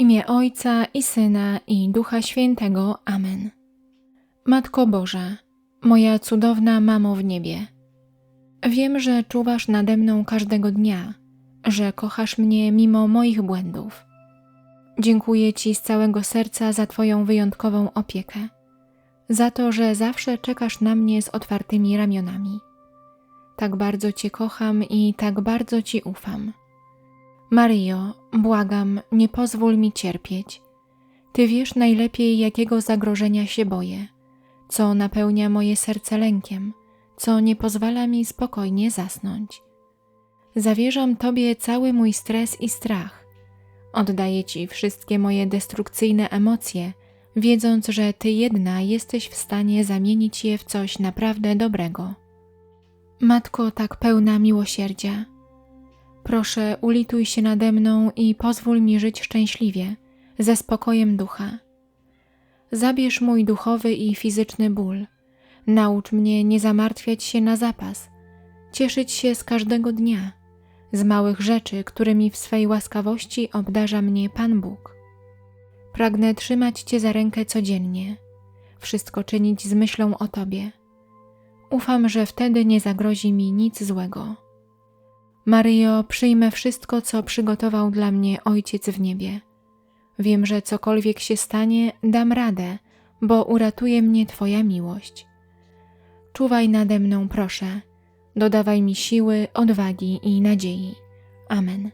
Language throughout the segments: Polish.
imię Ojca i Syna i Ducha Świętego. Amen. Matko Boża, moja cudowna mamo w niebie, wiem, że czuwasz nade mną każdego dnia, że kochasz mnie mimo moich błędów. Dziękuję Ci z całego serca za Twoją wyjątkową opiekę, za to, że zawsze czekasz na mnie z otwartymi ramionami. Tak bardzo Cię kocham i tak bardzo Ci ufam. Maryjo, błagam, nie pozwól mi cierpieć. Ty wiesz najlepiej, jakiego zagrożenia się boję, co napełnia moje serce lękiem, co nie pozwala mi spokojnie zasnąć. Zawierzam Tobie cały mój stres i strach. Oddaję Ci wszystkie moje destrukcyjne emocje, wiedząc, że Ty jedna jesteś w stanie zamienić je w coś naprawdę dobrego. Matko tak pełna miłosierdzia, proszę ulituj się nade mną i pozwól mi żyć szczęśliwie, ze spokojem ducha. Zabierz mój duchowy i fizyczny ból. Naucz mnie nie zamartwiać się na zapas, cieszyć się z każdego dnia, z małych rzeczy, którymi w swej łaskawości obdarza mnie Pan Bóg. Pragnę trzymać Cię za rękę codziennie, wszystko czynić z myślą o Tobie. Ufam, że wtedy nie zagrozi mi nic złego. Maryjo, przyjmę wszystko, co przygotował dla mnie Ojciec w niebie. Wiem, że cokolwiek się stanie, dam radę, bo uratuje mnie Twoja miłość. Czuwaj nade mną, proszę. Dodawaj mi siły, odwagi i nadziei. Amen.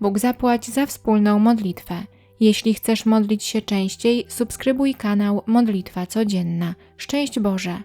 Bóg zapłać za wspólną modlitwę. Jeśli chcesz modlić się częściej, subskrybuj kanał Modlitwa Codzienna. Szczęść Boże!